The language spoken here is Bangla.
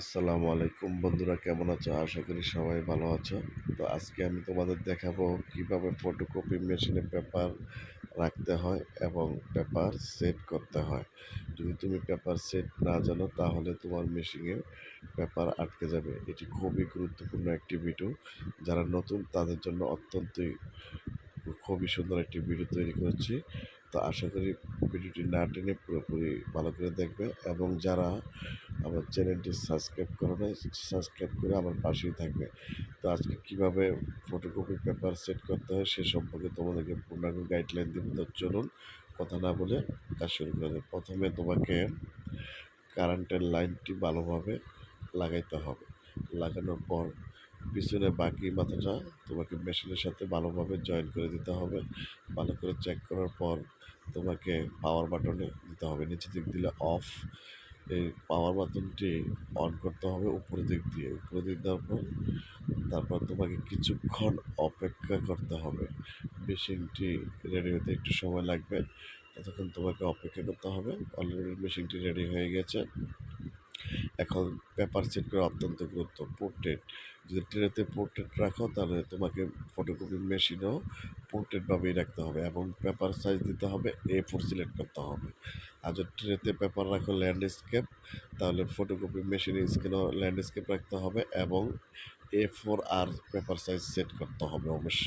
আসসালামু আলাইকুম। বন্ধুরা, কেমন আছো? আশা করি সবাই ভালো আছো। তো আজকে আমি তোমাদের দেখাবো কীভাবে ফটোকপি মেশিনে পেপার রাখতে হয় এবং পেপার সেট করতে হয়। যদি তুমি পেপার সেট না জানো, তাহলে তোমার মেশিনে পেপার আটকে যাবে। এটি খুবই গুরুত্বপূর্ণ একটি ভিডিও যারা নতুন, তাদের জন্য অত্যন্তই খুবই সুন্দর একটি ভিডিও তৈরি করেছি। তো আশা করি ভিডিওটি না টেনে পুরোপুরি ভালো করে দেখবে এবং যারা আমার চ্যানেলটি সাবস্ক্রাইব করে নেয় সাবস্ক্রাইব করে আমার পাশেই থাকবে। তো আজকে কীভাবে ফটোকপি পেপার সেট করতে হয় সে সম্পর্কে তোমাদেরকে পূর্ণাঙ্গ গাইডলাইন দিব, তো চলুন কথা না বলে কাজ শুরু করে। প্রথমে তোমাকে কারেন্টের লাইনটি ভালোভাবে লাগাইতে হবে। লাগানোর পর পিছনে বাকি মাথাটা তোমাকে মেশিনের সাথে ভালোভাবে জয়েন করে দিতে হবে। ভালো করে চেক করার পর তোমাকে পাওয়ার বাটনে দিতে হবে। নিচে দিক দিলে অফ এই পাওয়ার বাটনটি অন করতে হবে উপরের দিক দিয়ে। উপরের দিক দেওয়ার পর তারপর তোমাকে কিছুক্ষণ অপেক্ষা করতে হবে। মেশিনটি রেডি হতে একটু সময় লাগবে। ততক্ষণ তোমাকে অপেক্ষা করতে হবে। অলরেডি মেশিনটি রেডি হয়ে গেছে। এখন পেপার সেট করা অত্যন্ত গুরুত্ব পোর্ট্রেট যদি ট্রেতে পোর্ট্রেট রাখো, তাহলে তোমাকে ফটোকপি মেশিনেও পোর্ট্রেটভাবেই রাখতে হবে এবং পেপার সাইজ দিতে হবে এ ফোর সিলেক্ট করতে হবে। আর যদি ট্রেতে পেপার রাখো ল্যান্ডস্কেপ তাহলে ফটোকপি মেশিনে স্ক্রিনও ল্যান্ডস্কেপ রাখতে হবে এবং A four R paper size set করতে হবে অবশ্যই।